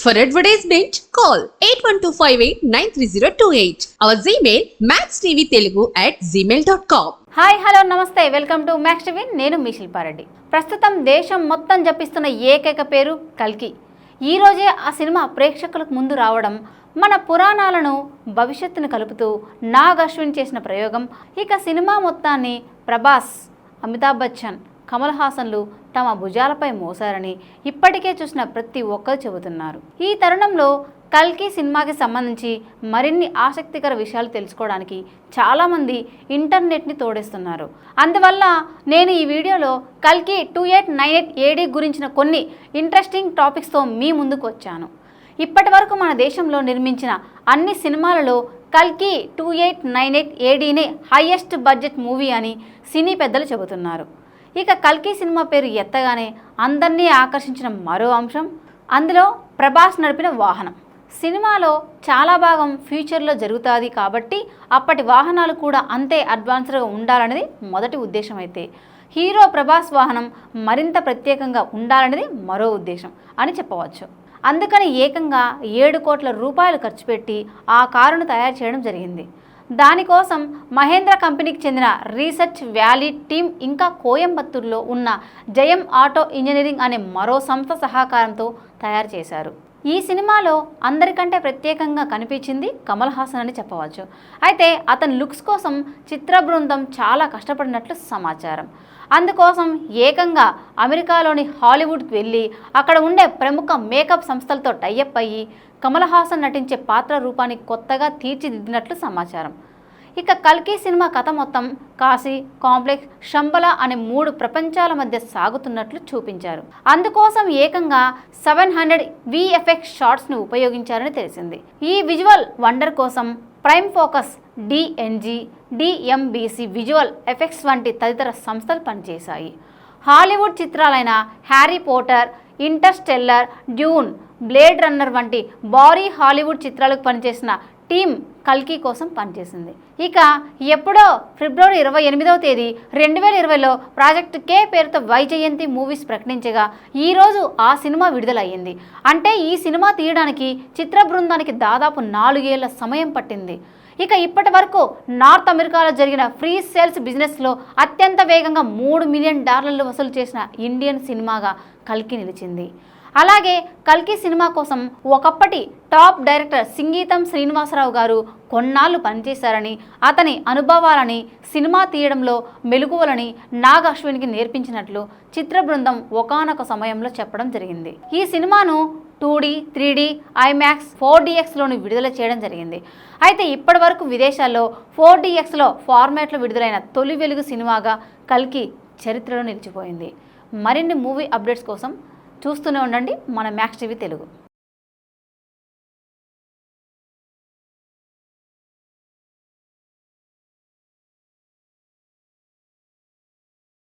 For advertisement, call 8125893028. Our Gmail, maxtvtelugu at gmail.com. Hi hello namaste. Welcome to max TV నేను మీ శిల్పారెడ్డి ప్రస్తుతం దేశం మొత్తం జపిస్తున్న ఏకైక పేరు కల్కి. ఈరోజే ఆ సినిమా ప్రేక్షకులకు ముందు రావడం మన పురాణాలను భవిష్యత్తును కలుపుతూ నాగ్ అశ్విన్ చేసిన ప్రయోగం. ఇక సినిమా మొత్తాన్ని ప్రభాస్ అమితాబ్ బచ్చన్ కమల్ హాసన్లు తమ భుజాలపై మోసారని ఇప్పటికే చూసిన ప్రతి ఒక్కరు చెబుతున్నారు. ఈ తరుణంలో కల్కి సినిమాకి సంబంధించి మరిన్ని ఆసక్తికర విషయాలు తెలుసుకోవడానికి చాలామంది ఇంటర్నెట్ని తోడేస్తున్నారు. అందువల్ల నేను ఈ వీడియోలో కల్కి two eight nine eight AD గురించిన కొన్ని ఇంట్రెస్టింగ్ టాపిక్స్తో మీ ముందుకు వచ్చాను. ఇప్పటి వరకు మన దేశంలో నిర్మించిన అన్ని సినిమాలలో కల్కి టూ ఎయిట్ నైన్ ఎయిట్ ఏడీనే హైయెస్ట్ బడ్జెట్ మూవీ అని సినీ పెద్దలు చెబుతున్నారు. ఇక కల్కి సినిమా పేరు ఎత్తగానే అందరినీ ఆకర్షించిన మరో అంశం అందులో ప్రభాస్ నడిపిన వాహనం. సినిమాలో చాలా భాగం ఫ్యూచర్లో జరుగుతుంది కాబట్టి అప్పటి వాహనాలు కూడా అంతే అడ్వాన్స్డ్గా ఉండాలనేది మొదటి ఉద్దేశం అయితే హీరో ప్రభాస్ వాహనం మరింత ప్రత్యేకంగా ఉండాలనేది మరో ఉద్దేశం అని చెప్పవచ్చు. అందుకని ఏకంగా ఏడు కోట్ల రూపాయలు ఖర్చు పెట్టి ఆ కారును తయారు చేయడం జరిగింది. దానికోసం మహేంద్ర కంపెనీకి చెందిన రీసెర్చ్ వ్యాలీ టీం ఇంకా కోయంబత్తూరులో ఉన్న జయం ఆటో ఇంజనీరింగ్ అనే మరో సంస్థ సహకారంతో తయారు చేశారు. ఈ సినిమాలో అందరికంటే ప్రత్యేకంగా కనిపించింది కమల్ హాసన్ అని చెప్పవచ్చు. అయితే అతని లుక్స్ కోసం చిత్ర బృందం చాలా కష్టపడినట్లు సమాచారం. అందుకోసం ఏకంగా అమెరికాలోని హాలీవుడ్కి వెళ్ళి అక్కడ ఉండే ప్రముఖ మేకప్ సంస్థలతో టైఅప్ అయ్యి కమల్ హాసన్ నటించే పాత్ర రూపాన్ని కొత్తగా తీర్చిదిద్దినట్లు సమాచారం. ఇక కల్కి సినిమా కథ మొత్తం కాశీ కాంప్లెక్స్ శంబల అనే మూడు ప్రపంచాల మధ్య సాగుతున్నట్లు చూపించారు. అందుకోసం ఏకంగా సెవెన్ హండ్రెడ్ విఎఫ్ఎక్స్ షార్ట్స్ను ఉపయోగించారని తెలిసింది. ఈ విజువల్ వండర్ కోసం Prime Focus DNEG DMBC visual effects వంటి తదితర సంస్థలు పనిచేశాయి. Hollywood చిత్రాలైన Harry Potter Interstellar Dune Blade Runner వంటి భారీ హాలీవుడ్ చిత్రాలకు పనిచేసిన టీం కల్కి కోసం పనిచేసింది. ఇక ఎప్పుడో ఫిబ్రవరి ఇరవై ఎనిమిదవ తేదీ రెండు వేల ఇరవైలో ప్రాజెక్ట్ కే పేరుతో వైజయంతి మూవీస్ ప్రకటించగా ఈరోజు ఆ సినిమా విడుదలయ్యింది. అంటే ఈ సినిమా తీయడానికి చిత్ర బృందానికి దాదాపు నాలుగేళ్ళ సమయం పట్టింది. ఇక ఇప్పటి వరకు నార్త్ అమెరికాలో జరిగిన ఫ్రీ సేల్స్ బిజినెస్లో అత్యంత వేగంగా మూడు మిలియన్ డాలర్లు వసూలు చేసిన ఇండియన్ సినిమాగా కల్కి నిలిచింది. అలాగే కల్కి సినిమా కోసం ఒకప్పటి టాప్ డైరెక్టర్ సింగీతం శ్రీనివాసరావు గారు కొన్నాళ్ళు పనిచేశారని అతని అనుభవాలని సినిమా తీయడంలో మెలకువలని నాగ్ అశ్విన్కి నేర్పించినట్లు చిత్ర బృందం ఒకానొక సమయంలో చెప్పడం జరిగింది. ఈ సినిమాను two D three D IMAX four డిఎక్స్లోని విడుదల చేయడం జరిగింది. అయితే ఇప్పటి వరకు విదేశాల్లో ఫోర్ డిఎక్స్లో ఫార్మాట్లో విడుదలైన తొలి వెలుగు సినిమాగా కల్కి చరిత్రలో నిలిచిపోయింది. మరిన్ని మూవీ అప్డేట్స్ కోసం చూస్తూనే ఉండండి. మన మ్యాక్స్ టీవీ తెలుగు.